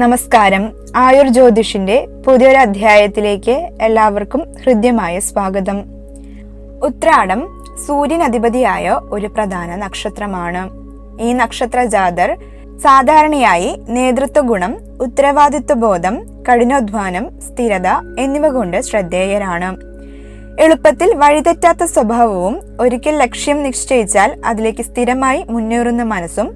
നമസ്കാരം. ആയുർ ജ്യോതിഷിന്റെ പുതിയൊരു അധ്യായത്തിലേക്ക് എല്ലാവർക്കും ഹൃദ്യമായ സ്വാഗതം. ഉത്രാടം സൂര്യൻ അധിപതിയായ ഒരു പ്രധാന നക്ഷത്രമാണ്. ഈ നക്ഷത്ര ജാതർ സാധാരണയായി നേതൃത്വ ഗുണം ഉത്തരവാദിത്വ ബോധം കഠിനാധ്വാനം സ്ഥിരത എന്നിവ കൊണ്ട് ശ്രദ്ധേയരാണ്. എളുപ്പത്തിൽ വഴിതെറ്റാത്ത സ്വഭാവവും ഒരിക്കൽ ലക്ഷ്യം നിശ്ചയിച്ചാൽ അതിലേക്ക് സ്ഥിരമായി മുന്നേറുന്ന മനസ്സും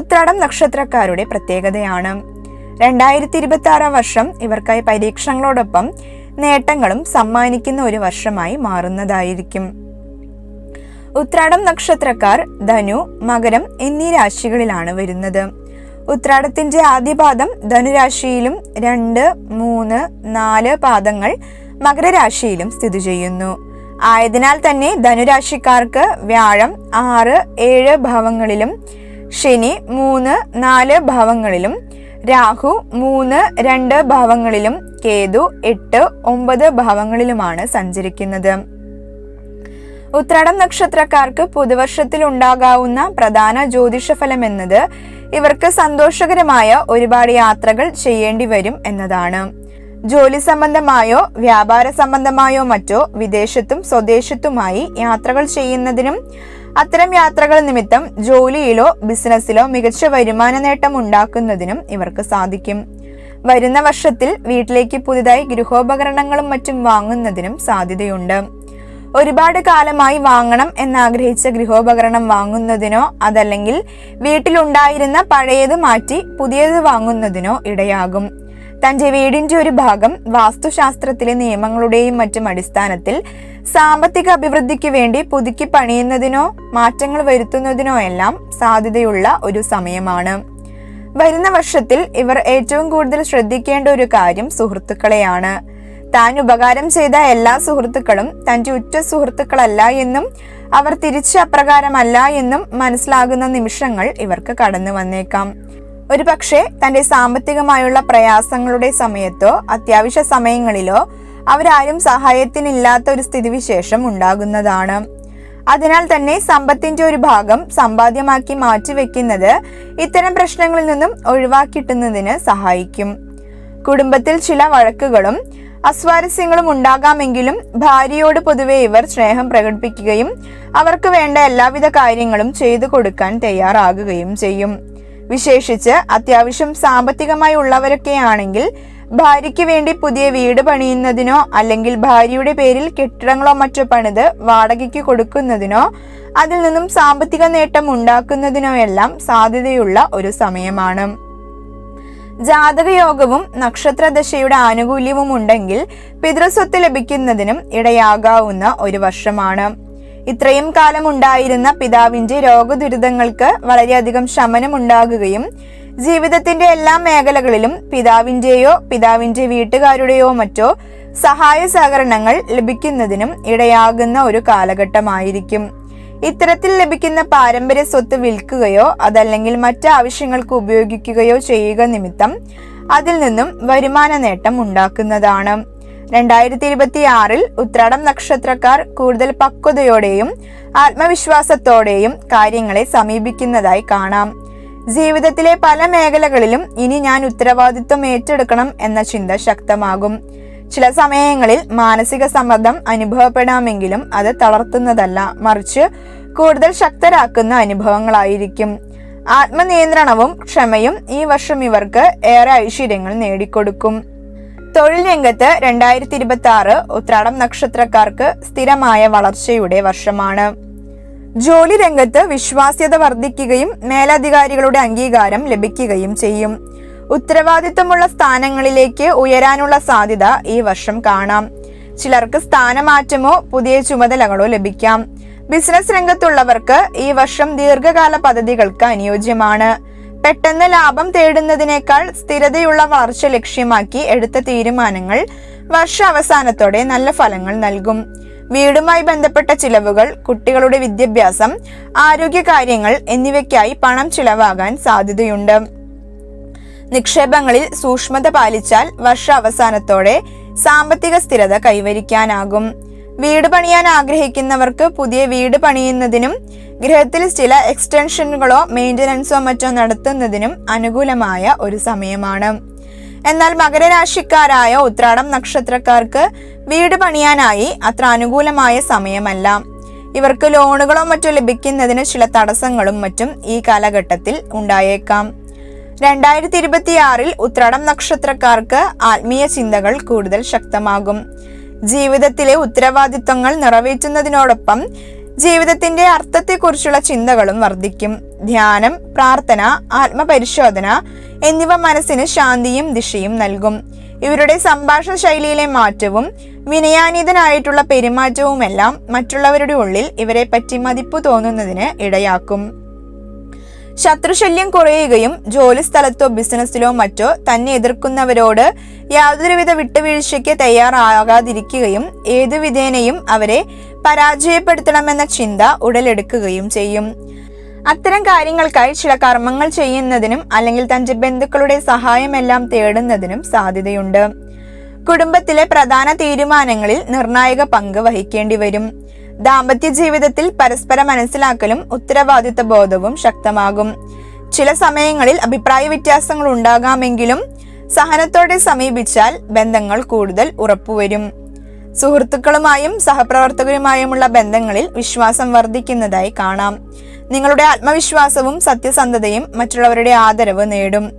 ഉത്രാടം നക്ഷത്രക്കാരുടെ പ്രത്യേകതയാണ്. രണ്ടായിരത്തി ഇരുപത്തി ആറാം വർഷം ഇവർക്കായി പരീക്ഷണങ്ങളോടൊപ്പം നേട്ടങ്ങളും സമ്മാനിക്കുന്ന ഒരു വർഷമായി മാറുന്നതായിരിക്കും. ഉത്രാടം നക്ഷത്രക്കാർ ധനു മകരം എന്നീ രാശികളിലാണ് വരുന്നത്. ഉത്രാടത്തിന്റെ ആദ്യ പാദം ധനുരാശിയിലും രണ്ട് മൂന്ന് നാല് പാദങ്ങൾ മകരരാശിയിലും സ്ഥിതി ചെയ്യുന്നു. ആയതിനാൽ തന്നെ ധനുരാശിക്കാർക്ക് വ്യാഴം ആറ് ഏഴ് ഭാവങ്ങളിലും ശനി മൂന്ന് നാല് ഭാവങ്ങളിലും രാഹു മൂന്ന് രണ്ട് ഭാവങ്ങളിലും കേതു എട്ട് ഒമ്പത് ഭാവങ്ങളിലുമാണ് സഞ്ചരിക്കുന്നത്. ഉത്രാടം നക്ഷത്രക്കാർക്ക് പുതുവർഷത്തിൽ ഉണ്ടാകാവുന്ന പ്രധാന ജ്യോതിഷഫലം എന്നത് ഇവർക്ക് സന്തോഷകരമായ ഒരുപാട് യാത്രകൾ ചെയ്യേണ്ടി വരും എന്നതാണ്. ജോലി സംബന്ധമായോ വ്യാപാര സംബന്ധമായോ മറ്റോ വിദേശത്തും സ്വദേശത്തുമായി യാത്രകൾ ചെയ്യുന്നതിനും അത്തരം യാത്രകൾ നിമിത്തം ജോലിയിലോ ബിസിനസ്സിലോ മികച്ച വരുമാന നേട്ടം ഉണ്ടാക്കുന്നതിനും ഇവർക്ക് സാധിക്കും. വരുന്ന വർഷത്തിൽ വീട്ടിലേക്ക് പുതുതായി ഗൃഹോപകരണങ്ങളും മറ്റും വാങ്ങുന്നതിനും സാധ്യതയുണ്ട്. ഒരുപാട് കാലമായി വാങ്ങണം എന്നാഗ്രഹിച്ച ഗൃഹോപകരണം വാങ്ങുന്നതിനോ അതല്ലെങ്കിൽ വീട്ടിലുണ്ടായിരുന്ന പഴയത് മാറ്റി പുതിയത് വാങ്ങുന്നതിനോ ഇടയാകും. തന്റെ വീടിന്റെ ഒരു ഭാഗം വാസ്തുശാസ്ത്രത്തിലെ നിയമങ്ങളുടെയും മറ്റും അടിസ്ഥാനത്തിൽ സാമ്പത്തിക അഭിവൃദ്ധിക്ക് വേണ്ടി പുതുക്കി പണിയുന്നതിനോ മാറ്റങ്ങൾ വരുത്തുന്നതിനോ എല്ലാം സാധ്യതയുള്ള ഒരു സമയമാണ്. വരുന്ന വർഷത്തിൽ ഇവർ ഏറ്റവും കൂടുതൽ ശ്രദ്ധിക്കേണ്ട ഒരു കാര്യം സുഹൃത്തുക്കളെയാണ്. താൻ ഉപകാരം ചെയ്ത എല്ലാ സുഹൃത്തുക്കളും തന്റെ ഉറ്റ സുഹൃത്തുക്കളല്ല എന്നും അവർ തിരിച്ച് അപ്രകാരമല്ല എന്നും മനസ്സിലാകുന്ന നിമിഷങ്ങൾ ഇവർക്ക് കടന്നു വന്നേക്കാം. ഒരു പക്ഷേ തന്റെ സാമ്പത്തികമായുള്ള പ്രയാസങ്ങളുടെ സമയത്തോ അത്യാവശ്യ സമയങ്ങളിലോ അവരാരും സഹായത്തിനില്ലാത്ത ഒരു സ്ഥിതിവിശേഷം ഉണ്ടാകുന്നതാണ്. അതിനാൽ തന്നെ സമ്പത്തിന്റെ ഒരു ഭാഗം സമ്പാദ്യമാക്കി മാറ്റിവെക്കുന്നത് ഇത്തരം പ്രശ്നങ്ങളിൽ നിന്നും ഒഴിവാക്കിട്ടുന്നതിന് സഹായിക്കും. കുടുംബത്തിൽ ചില വഴക്കുകളും അസ്വാരസ്യങ്ങളും ഉണ്ടാകാമെങ്കിലും ഭാര്യയോട് പൊതുവെ ഇവർ സ്നേഹം പ്രകടിപ്പിക്കുകയും അവർക്ക് വേണ്ട എല്ലാവിധ കാര്യങ്ങളും ചെയ്തു കൊടുക്കാൻ തയ്യാറാകുകയും ചെയ്യും. വിശേഷിച്ച് അത്യാവശ്യം സാമ്പത്തികമായി ഉള്ളവരൊക്കെയാണെങ്കിൽ ഭാര്യയ്ക്ക് വേണ്ടി പുതിയ വീട് പണിയുന്നതിനോ അല്ലെങ്കിൽ ഭാര്യയുടെ പേരിൽ കെട്ടിടങ്ങളോ മറ്റോ പണിത് വാടകയ്ക്ക് കൊടുക്കുന്നതിനോ അതിൽ നിന്നും സാമ്പത്തിക നേട്ടം ഉണ്ടാക്കുന്നതിനോ എല്ലാം സാധ്യതയുള്ള ഒരു സമയമാണ്. ജാതകയോഗവും നക്ഷത്രദശയുടെ ആനുകൂല്യവും ഉണ്ടെങ്കിൽ പിതൃസ്വത്ത് ലഭിക്കുന്നതിനും ഇടയാകാവുന്ന ഒരു വർഷമാണ്. ഇത്രയും കാലം ഉണ്ടായിരുന്ന പിതാവിന്റെ രോഗദുരിതങ്ങൾക്ക് വളരെയധികം ശമനമുണ്ടാകുകയും ജീവിതത്തിന്റെ എല്ലാ മേഖലകളിലും പിതാവിന്റെയോ പിതാവിന്റെ വീട്ടുകാരുടെയോ മറ്റോ സഹായ സഹകരണങ്ങൾ ലഭിക്കുന്നതിനും ഇടയാകുന്ന ഒരു കാലഘട്ടമായിരിക്കും. ഇത്തരത്തിൽ ലഭിക്കുന്ന പാരമ്പര്യ സ്വത്ത് വിൽക്കുകയോ അതല്ലെങ്കിൽ മറ്റ് ആവശ്യങ്ങൾക്ക് ഉപയോഗിക്കുകയോ ചെയ്യുക നിമിത്തം അതിൽ നിന്നും വരുമാന നേട്ടം ഉണ്ടാക്കുന്നതാണ്. രണ്ടായിരത്തി ഇരുപത്തി ആറിൽ ഉത്രാടം നക്ഷത്രക്കാർ കൂടുതൽ പക്വതയോടെയും ആത്മവിശ്വാസത്തോടെയും കാര്യങ്ങളെ സമീപിക്കുന്നതായി കാണാം. ജീവിതത്തിലെ പല മേഖലകളിലും ഇനി ഞാൻ ഉത്തരവാദിത്വം ഏറ്റെടുക്കണം എന്ന ചിന്ത ശക്തമാകും. ചില സമയങ്ങളിൽ മാനസിക സമ്മർദ്ദം അനുഭവപ്പെടാമെങ്കിലും അത് തളർത്തുന്നതല്ല മറിച്ച് കൂടുതൽ ശക്തരാക്കുന്ന അനുഭവങ്ങളായിരിക്കും. ആത്മനിയന്ത്രണവും ക്ഷമയും ഈ വർഷം ഇവർക്ക് ഏറെ ഐശ്വര്യങ്ങൾ നേടിക്കൊടുക്കും. തൊഴിൽ രംഗത്ത് രണ്ടായിരത്തി ഇരുപത്തി ആറ് ഉത്രാടം നക്ഷത്രക്കാർക്ക് സ്ഥിരമായ വളർച്ചയുടെ വർഷമാണ്. ജോലി രംഗത്ത് വിശ്വാസ്യത വർദ്ധിക്കുകയും മേലധികാരികളുടെ അംഗീകാരം ലഭിക്കുകയും ചെയ്യും. ഉത്തരവാദിത്തമുള്ള സ്ഥാനങ്ങളിലേക്ക് ഉയരാനുള്ള സാധ്യത ഈ വർഷം കാണാം. ചിലർക്ക് സ്ഥാനമാറ്റമോ പുതിയ ചുമതലകളോ ലഭിക്കാം. ബിസിനസ് രംഗത്തുള്ളവർക്ക് ഈ വർഷം ദീർഘകാല പദ്ധതികൾക്ക് അനുയോജ്യമാണ്. പെട്ടെന്ന് ലാഭം തേടുന്നതിനേക്കാൾ സ്ഥിരതയുള്ള വളർച്ച ലക്ഷ്യമാക്കി എടുത്ത തീരുമാനങ്ങൾ വർഷാവസാനത്തോടെ നല്ല ഫലങ്ങൾ നൽകും. വീടുമായി ബന്ധപ്പെട്ട ചിലവുകൾ കുട്ടികളുടെ വിദ്യാഭ്യാസം ആരോഗ്യകാര്യങ്ങൾ എന്നിവയ്ക്കായി പണം ചിലവാകാൻ സാധ്യതയുണ്ട്. നിക്ഷേപങ്ങളിൽ സൂക്ഷ്മത പാലിച്ചാൽ വർഷ അവസാനത്തോടെ സാമ്പത്തിക സ്ഥിരത കൈവരിക്കാനാകും. വീട് പണിയാൻ ആഗ്രഹിക്കുന്നവർക്ക് പുതിയ വീട് പണിയുന്നതിനും ഗൃഹത്തിൽ ചില എക്സ്റ്റൻഷനുകളോ മെയിന്റനൻസോ മറ്റോ നടത്തുന്നതിനും അനുകൂലമായ ഒരു സമയമാണ്. എന്നാൽ മകരരാശിക്കാരായ ഉത്രാടം നക്ഷത്രക്കാർക്ക് വീട് പണിയാനായി അത്ര അനുകൂലമായ സമയമല്ല. ഇവർക്ക് ലോണുകളോ മറ്റോ ലഭിക്കുന്നതിന് ചില തടസ്സങ്ങളും മറ്റും ഈ കാലഘട്ടത്തിൽ ഉണ്ടായേക്കാം. രണ്ടായിരത്തി ഇരുപത്തിയാറിൽ ഉത്രാടം നക്ഷത്രക്കാർക്ക് ആത്മീയ ചിന്തകൾ കൂടുതൽ ശക്തമാകും. ജീവിതത്തിലെ ഉത്തരവാദിത്വങ്ങൾ നിറവേറ്റുന്നതിനോടൊപ്പം ജീവിതത്തിന്റെ അർത്ഥത്തെക്കുറിച്ചുള്ള ചിന്തകളും വർദ്ധിക്കും. ധ്യാനം പ്രാർത്ഥന ആത്മപരിശോധന എന്നിവ മനസ്സിന് ശാന്തിയും ദിശയും നൽകും. ഇവരുടെ സംഭാഷണ ശൈലിയിലെ മാറ്റവും വിനയാനിതനായിട്ടുള്ള പെരുമാറ്റവുമെല്ലാം മറ്റുള്ളവരുടെ ഉള്ളിൽ ഇവരെ പറ്റി മതിപ്പ് തോന്നുന്നതിന് ഇടയാക്കും. ശത്രുശല്യം കുറയുകയും ജോലി സ്ഥലത്തോ ബിസിനസ്സിലോ മറ്റോ തന്നെ എതിർക്കുന്നവരോട് യാതൊരുവിധ വിട്ടുവീഴ്ചയ്ക്ക് തയ്യാറാകാതിരിക്കുകയും ഏതു വിധേനയും അവരെ പരാജയപ്പെടുത്തണമെന്ന ചിന്ത ഉടലെടുക്കുകയും ചെയ്യും. അത്തരം കാര്യങ്ങൾക്കായി ചില കർമ്മങ്ങൾ ചെയ്യുന്നതിനും അല്ലെങ്കിൽ തന്റെ ബന്ധുക്കളുടെ സഹായമെല്ലാം തേടുന്നതിനും സാധ്യതയുണ്ട്. കുടുംബത്തിലെ പ്രധാന തീരുമാനങ്ങളിൽ നിർണായക പങ്ക് വഹിക്കേണ്ടി വരും. ദാമ്പത്യ ജീവിതത്തിൽ പരസ്പര മനസ്സിലാക്കലും ഉത്തരവാദിത്ത ബോധവും ശക്തമാകും. ചില സമയങ്ങളിൽ അഭിപ്രായ വ്യത്യാസങ്ങൾ ഉണ്ടാകാമെങ്കിലും സഹനത്തോടെ സമീപിച്ചാൽ ബന്ധങ്ങൾ കൂടുതൽ ഉറപ്പുവരും. സുഹൃത്തുക്കളുമായും സഹപ്രവർത്തകരുമായുമുള്ള ബന്ധങ്ങളിൽ വിശ്വാസം വർദ്ധിക്കുന്നതായി കാണാം. നിങ്ങളുടെ ആത്മവിശ്വാസവും സത്യസന്ധതയും മറ്റുള്ളവരുടെ ആദരവ് നേടും.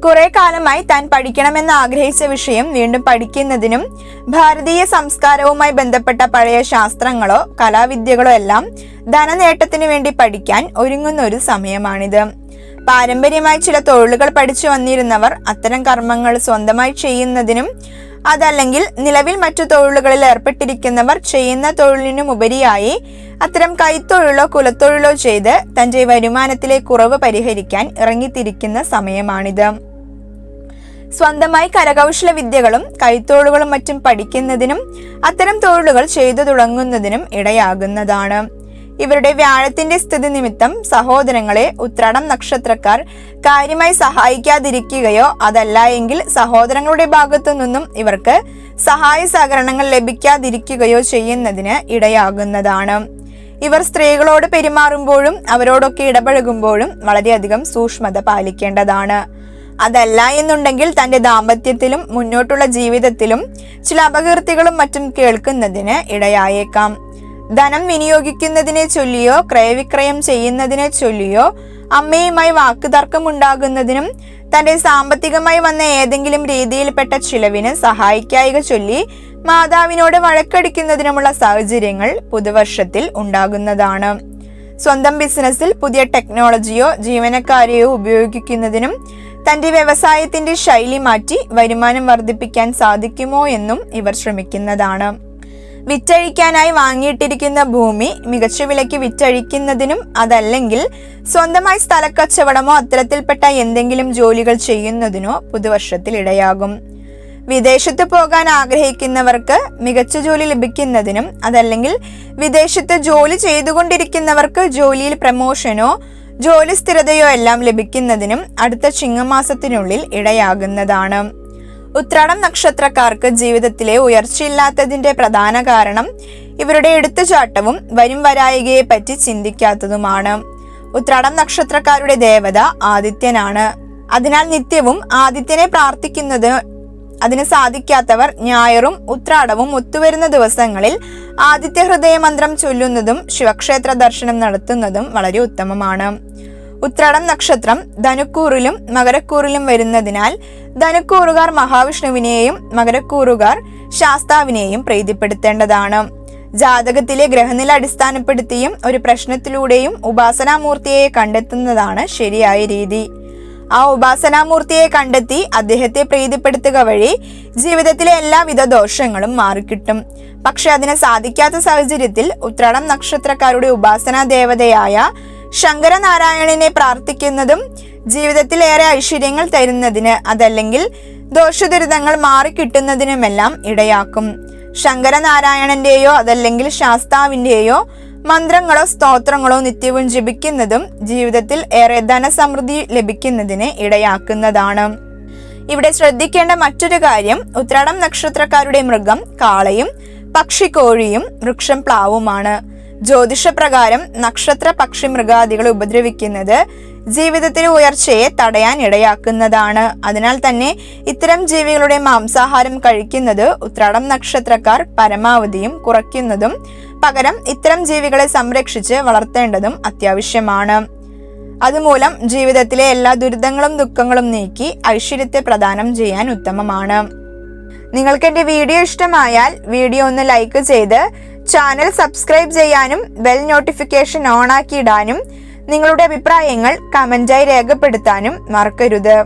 കുറെ കാലമായി താൻ പഠിക്കണമെന്ന് ആഗ്രഹിച്ച വിഷയം വീണ്ടും പഠിക്കുന്നതിനും ഭാരതീയ സംസ്കാരവുമായി ബന്ധപ്പെട്ട പഴയ ശാസ്ത്രങ്ങളോ കലാവിദ്യകളോ എല്ലാം ധനനേട്ടത്തിനു വേണ്ടി പഠിക്കാൻ ഒരുങ്ങുന്ന ഒരു സമയമാണിത്. പാരമ്പര്യമായി ചില തൊഴിലുകൾ പഠിച്ചു വന്നിരുന്നവർ അത്തരം കർമ്മങ്ങൾ സ്വന്തമായി ചെയ്യുന്നതിനും അതല്ലെങ്കിൽ നിലവിൽ മറ്റു തൊഴിലുകളിൽ ഏർപ്പെട്ടിരിക്കുന്നവർ ചെയ്യുന്ന തൊഴിലിനുമുപരിയായി അത്തരം കൈത്തൊഴിലോ കുലത്തൊഴിലോ ചെയ്ത് തന്റെ വരുമാനത്തിലെ കുറവ് പരിഹരിക്കാൻ ഇറങ്ങിത്തിരിക്കുന്ന സമയമാണിത്. സ്വന്തമായി കരകൗശല വിദ്യകളും കൈത്തൊഴിലുകളും മറ്റും പഠിക്കുന്നതിനും അത്തരം തൊഴിലുകൾ ചെയ്തു തുടങ്ങുന്നതിനും ഇടയാകുന്നതാണ്. ഇവരുടെ വ്യാഴത്തിന്റെ സ്ഥിതി നിമിത്തം സഹോദരങ്ങളെ ഉത്രാടം നക്ഷത്രക്കാർ കാര്യമായി സഹായിക്കാതിരിക്കുകയോ അതല്ല എങ്കിൽ സഹോദരങ്ങളുടെ ഭാഗത്തു നിന്നും ഇവർക്ക് സഹായ സഹകരണങ്ങൾ ലഭിക്കാതിരിക്കുകയോ ചെയ്യുന്നതിന് ഇടയാകുന്നതാണ്. ഇവർ സ്ത്രീകളോട് പെരുമാറുമ്പോഴും അവരോടൊക്കെ ഇടപഴകുമ്പോഴും വളരെയധികം സൂക്ഷ്മത പാലിക്കേണ്ടതാണ്. അതല്ല എന്നുണ്ടെങ്കിൽ തന്റെ ദാമ്പത്യത്തിലും മുന്നോട്ടുള്ള ജീവിതത്തിലും ചില അപകീർത്തികളും മറ്റും കേൾക്കുന്നതിന് ഇടയായേക്കാം. ധനം വിനിയോഗിക്കുന്നതിനെ ചൊല്ലിയോ ക്രയവിക്രയം ചെയ്യുന്നതിനെ ചൊല്ലിയോ അമ്മയുമായി വാക്കുതർക്കം ഉണ്ടാകുന്നതിനും തന്റെ സാമ്പത്തികമായി വന്ന ഏതെങ്കിലും രീതിയിൽപ്പെട്ട ചിലവിന് സഹായിക്കായിക ചൊല്ലി മാതാവിനോട് വഴക്കടിക്കുന്നതിനുമുള്ള സാഹചര്യങ്ങൾ പുതുവർഷത്തിൽ ഉണ്ടാകുന്നതാണ്. സ്വന്തം ബിസിനസ്സിൽ പുതിയ ടെക്നോളജിയോ ജീവനക്കാരെയോ ഉപയോഗിക്കുന്നതിനും തന്റെ വ്യവസായത്തിന്റെ ശൈലി മാറ്റി വരുമാനം വർദ്ധിപ്പിക്കാൻ സാധിക്കുമോ എന്നും ഇവർ ശ്രമിക്കുന്നതാണ്. വിറ്റഴിക്കാനായി വാങ്ങിയിട്ടിരിക്കുന്ന ഭൂമി മികച്ച വിലയ്ക്ക് വിറ്റഴിക്കുന്നതിനും അതല്ലെങ്കിൽ സ്വന്തമായി സ്ഥലക്കച്ചവടമോ അത്തരത്തിൽപ്പെട്ട എന്തെങ്കിലും ജോലികൾ ചെയ്യുന്നതിനോ പുതുവർഷത്തിൽ ഇടയാകും. വിദേശത്ത് പോകാൻ ആഗ്രഹിക്കുന്നവർക്ക് മികച്ച ജോലി ലഭിക്കുന്നതിനും അതല്ലെങ്കിൽ വിദേശത്ത് ജോലി ചെയ്തുകൊണ്ടിരിക്കുന്നവർക്ക് ജോലിയിൽ പ്രമോഷനോ ജോലി സ്ഥിരതയോ എല്ലാം ലഭിക്കുന്നതിനും അടുത്ത ചിങ്ങമാസത്തിനുള്ളിൽ ഇടയാകുന്നതാണ്. ഉത്രാടം നക്ഷത്രക്കാർക്ക് ജീവിതത്തിലെ ഉയർച്ചയില്ലാത്തതിന്റെ പ്രധാന കാരണം ഇവരുടെ എടുത്തുചാട്ടവും വരും വരായികയെ പറ്റി ചിന്തിക്കാത്തതുമാണ്. ഉത്രാടം നക്ഷത്രക്കാരുടെ ദേവത ആദിത്യനാണ്. അതിനാൽ നിത്യവും ആദിത്യനെ പ്രാർത്ഥിക്കുന്നത് അതിന് സാധിക്കാത്തവർ ഞായറും ഉത്രാടവും ഒത്തുവരുന്ന ദിവസങ്ങളിൽ ആദിത്യ ഹൃദയ മന്ത്രം ചൊല്ലുന്നതും ശിവക്ഷേത്ര ദർശനം നടത്തുന്നതും വളരെ ഉത്തമമാണ്. ഉത്രാടം നക്ഷത്രം ധനുക്കൂറിലും മകരക്കൂറിലും വരുന്നതിനാൽ ധനുക്കൂറുകാർ മഹാവിഷ്ണുവിനെയും മകരക്കൂറുകാർ ശാസ്താവിനെയും പ്രീതിപ്പെടുത്തേണ്ടതാണ്. ജാതകത്തിലെ ഗ്രഹനില അടിസ്ഥാനപ്പെടുത്തിയും ഒരു പ്രശ്നത്തിലൂടെയും ഉപാസനാമൂർത്തിയെ കണ്ടെത്തുന്നതാണ് ശരിയായ രീതി. ആ ഉപാസനാമൂർത്തിയെ കണ്ടെത്തി അദ്ദേഹത്തെ പ്രീതിപ്പെടുത്തുക വഴി ജീവിതത്തിലെ എല്ലാവിധ ദോഷങ്ങളും മാറിക്കിട്ടും. പക്ഷെ അതിനെ സാധിക്കാത്ത സാഹചര്യത്തിൽ ഉത്രാടം നക്ഷത്രക്കാരുടെ ഉപാസനാ ദേവതയായ ശങ്കരനാരായണനെ പ്രാർത്ഥിക്കുന്നതും ജീവിതത്തിലേറെ ഐശ്വര്യങ്ങൾ തരുന്നതിന് അതല്ലെങ്കിൽ ദോഷദുരിതങ്ങൾ മാറിക്കിട്ടുന്നതിനുമെല്ലാം ഇടയാക്കും. ശങ്കരനാരായണന്റെയോ അതല്ലെങ്കിൽ ശാസ്താവിന്റെയോ മന്ത്രങ്ങളോ സ്തോത്രങ്ങളോ നിത്യവും ജപിക്കുന്നതും ജീവിതത്തിൽ ഏറെ ധനസമൃദ്ധി ലഭിക്കുന്നതിന് ഇടയാക്കുന്നതാണ്. ഇവിടെ ശ്രദ്ധിക്കേണ്ട മറ്റൊരു കാര്യം ഉത്രാടം നക്ഷത്രക്കാരുടെ മൃഗം കാളയും പക്ഷിക്കോഴിയും വൃക്ഷം പ്ലാവുമാണ് ജ്യോതിഷപ്രകാരം നക്ഷത്ര പക്ഷി മൃഗാദികളെ ഉപദ്രവിക്കുന്നത് ജീവിതത്തിലെ ഉയർച്ചയെ തടയാൻ ഇടയാക്കുന്നതാണ്. അതിനാൽ തന്നെ ഇത്തരം ജീവികളുടെ മാംസാഹാരം കഴിക്കുന്നത് ഉത്രാടം നക്ഷത്രക്കാർ പരമാവധിയും കുറയ്ക്കുന്നതും പകരം ഇത്തരം ജീവികളെ സംരക്ഷിച്ച് വളർത്തേണ്ടതും അത്യാവശ്യമാണ്. അതുമൂലം ജീവിതത്തിലെ എല്ലാ ദുരിതങ്ങളും ദുഃഖങ്ങളും നീക്കി ഐശ്വര്യത്തെ പ്രദാനം ചെയ്യാൻ ഉത്തമമാണ്. നിങ്ങൾക്ക് എന്റെ വീഡിയോ ഇഷ്ടമായാൽ വീഡിയോ ഒന്ന് ലൈക്ക് ചെയ്ത് ചാനൽ സബ്സ്ക്രൈബ് ചെയ്യാനും ബെൽ നോട്ടിഫിക്കേഷൻ ഓൺ ആക്കിയിടാനും നിങ്ങളുടെ അഭിപ്രായങ്ങൾ കമന്റായി രേഖപ്പെടുത്താനും മറക്കരുത്.